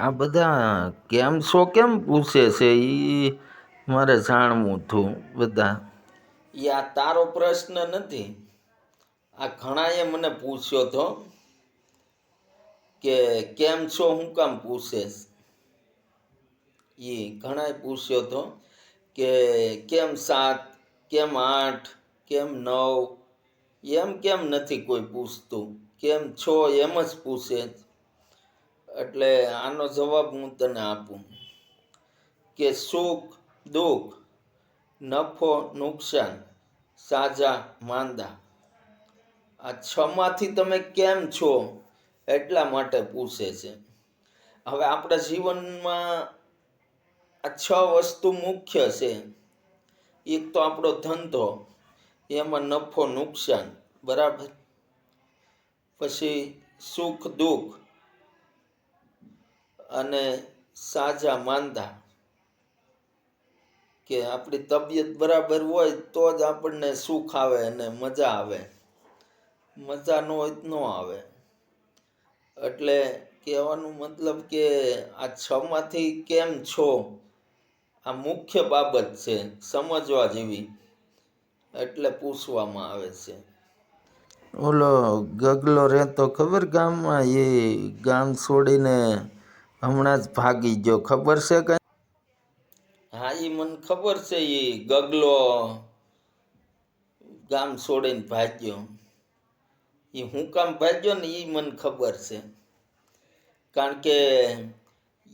આ બધા કેમ છો કેમ પૂછે છે? એ મારે જાણવું હતું બધા. એ આ તારો પ્રશ્ન નથી. આ ઘણાએ મને પૂછ્યો તો કે કેમ છો, હું કામ પૂછેશ? એ ઘણાએ પૂછ્યો તો કે કેમ સાત, કેમ આઠ, કેમ નવ, એમ કેમ નથી કોઈ પૂછતું. કેમ છો, એમ જ પૂછે. એટલે આનો જવાબ હું તને આપું. કે સુખ, દુઃખ, નફો, નુકસાન, સાજા, માંદા. આ છમાંથી તમે કેમ છો? એટલા માટે પૂછે છે. હવે આપણા જીવનમાં આ છ વસ્તુ મુખ્ય છે. એક તો આપણો ધંધો, એમાં નફો, નુકસાન, બરાબર? પછી સુખ, દુઃખ અને સાજા માંદા. કે આપણી તબિયત બરાબર હોય તો જ આપણને સુખ આવે અને મજા આવે. મજા ન હોય ન આવે. એટલે કહેવાનું મતલબ કે આ છમાંથી કેમ છો? આ મુખ્ય બાબત છે સમજવા જેવી. એટલે પૂછવામાં આવે છે. ઓલો ગગલો રહેતો ખબર ગામમાં એ ગામ છોડીને હમણાં જ ભાગી ગયો. ખબર છે કઈ હા એ મને ખબર છે એ ગગલો ગામ છોડીને ભાગ્યો. એ હું કામ ભાગ્યો ને એ મને ખબર છે. કારણ કે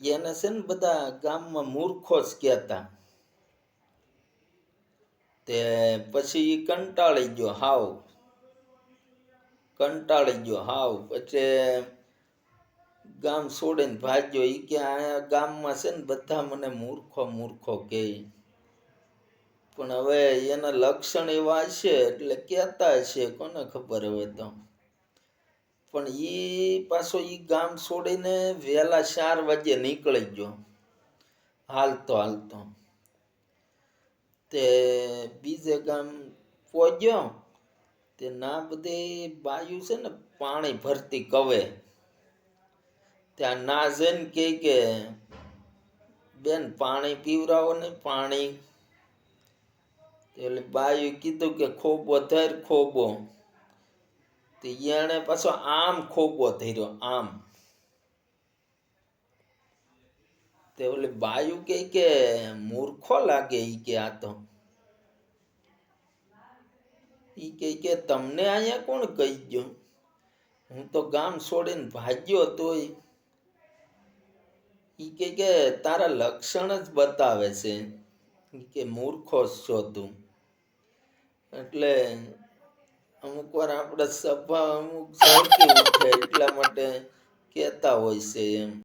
એને છે ને બધા ગામમાં મૂર્ખો જ કહેતા. તે પછી એ કંટાળી ગયો હાવ. કંટાળી ગયો હાવ. પછી ગામ છોડીને ભાગ્યો એ કે આ ગામમાં છે ને બધા મને મૂર્ખો મૂર્ખો કહે પણ હવે એના લક્ષણ એવા છે એટલે કહેતા છે, કોને ખબર હવે તો. પણ એ પાછો એ ગામ છોડીને વહેલા ચાર વાગે નીકળી ગયો. હાલતો હાલતો. તે બીજે ગામ પહોંચ્યો. તે ના બધી બાયું છે ને પાણી ભરતી કવે. ત્યાં ના કહે કે, બેન, પાણી પીવરાવો ને પાણી. એટલે બાયું કીધું કે, ખોબો ધર, ખોબો. તો એણે પાછો આમ ખોબો ધર્યો, આમ. તે ઓલી બાયું કે કે, મૂર્ખો લાગે ઈ કે આ તો. ઈ કે કે, તમને અહીંયા કોણ કહી ગયો? હું તો ગામ છોડીને ભાગ્યો તોય. ઈ કે કે તારા લક્ષણ જ બતાવે છે. કે મૂર્ખો છો તું. એટલે અમુક વાર આપણે સભા અમુક એટલા માટે કહેતા હોય છે એમ.